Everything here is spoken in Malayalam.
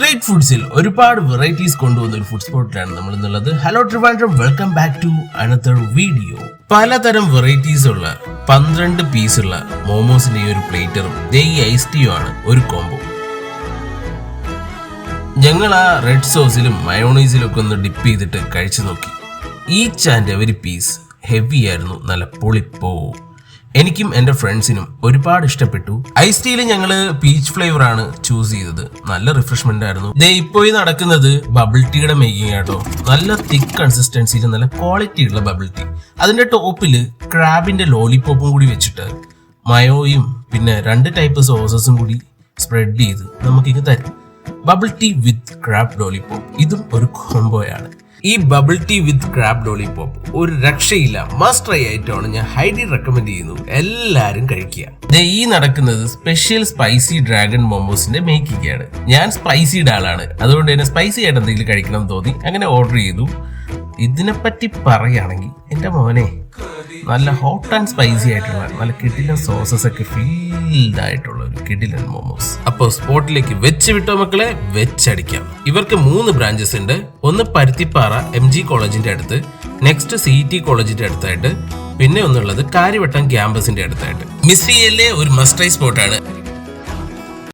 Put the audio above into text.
സ്ട്രീറ്റ് ഫുഡ്സിൽ ഒരുപാട് വെറൈറ്റീസ് കൊണ്ടുവന്ന ഒരു ഫുഡ് സ്പോട്ടിലാണ് നമ്മൾ എന്നുള്ളത് hello Trivandrum welcome back to another video പലതരം വെറൈറ്റീസ് ഉള്ള പന്ത്രണ്ട് പീസ് ഉള്ള മോമോസിന്റെ ഒരു പ്ലേറ്ററും ഈ ഐസ് ടീയും ആണ് ഒരു കോംബോ ഞങ്ങൾ ആ റെഡ് സോസിലും മയോണൈസിലും ഒക്കെ ഒന്ന് ഡിപ്പ് ചെയ്തിട്ട് കഴിച്ചു നോക്കി. Each and every piece heavy ആയിരുന്നു നല്ല പൊളിപ്പോ. എനിക്കും എന്റെ ഫ്രണ്ട്സിനും ഒരുപാട് ഇഷ്ടപ്പെട്ടു. ഐസ് ടീയിൽ ഞങ്ങൾ പീച്ച് ഫ്ലേവർ ആണ് ചൂസ് ചെയ്തത്. നല്ല റിഫ്രഷ്മെന്റ് ആയിരുന്നു. ദേ ഇപ്പോൾ നടക്കുന്നത് ബബിൾ ടീയുടെ മേക്കിംഗ് ആട്ടോ. നല്ല തിക്ക് കൺസിസ്റ്റൻസിയിൽ നല്ല ക്വാളിറ്റി ഉള്ള ബബിൾ ടീ അതിന്റെ ടോപ്പിൽ ക്രാബിന്റെ ലോലിപോപ്പും കൂടി വെച്ചിട്ട് മയോയും പിന്നെ രണ്ട് ടൈപ്പ് സോസസും കൂടി സ്പ്രെഡ് ചെയ്ത് നമുക്കിത് തരും. Bubble tea with crab lollipop ഇതും ഒരു കോംബോയാണ് ഈ bubble tea with crab lollipop ഒരു രക്ഷയില്ല. മസ്റ്റ് ട്രൈ ആയിട്ടാണ് ഞാൻ ഹൈലി റെക്കമെൻഡ് ചെയ്യുന്നു എല്ലാരും കഴിക്കുക. ഈ നടക്കുന്നത് സ്പെഷ്യൽ സ്പൈസി ഡ്രാഗൺ മോമോസിന്റെ മേക്കിംഗ് ആണ്. ഞാൻ സ്പൈസിയുടെ ആളാണ്. അതുകൊണ്ട് തന്നെ സ്പൈസി ആയിട്ട് എന്തെങ്കിലും കഴിക്കണം തോന്നി. അങ്ങനെ ഓർഡർ ചെയ്തു. ഇതിനെപ്പറ്റി പറയുകയാണെങ്കിൽ എന്റെ മോനെ നല്ല ഹോട്ട് ആൻഡ് സ്പൈസി ആയിട്ടുള്ള നല്ല കിടിലൻ സോസസ് ഒക്കെ ഫീൽഡ് ആയിട്ടുള്ള കിടിലൻ മോമോസ്. അപ്പോൾ സ്പോട്ടിലേക്ക് വെച്ച് വിട്ടോ മക്കളെ വെച്ചടിക്കാം. ഇവർക്ക് മൂന്ന് ബ്രാഞ്ചസ് ഉണ്ട്. ഒന്ന് പരുത്തിപ്പാറ എം ജി കോളേജിന്റെ അടുത്ത് നെക്സ്റ്റ് സി ടി കോളേജിന്റെ അടുത്തായിട്ട് പിന്നെ ഒന്നുള്ളത് കാര്യവട്ടം ക്യാമ്പസിന്റെ അടുത്തായിട്ട്. മിസ്സിയിലെ ഒരു മസ്റ്റൈ സ്പോട്ടാണ്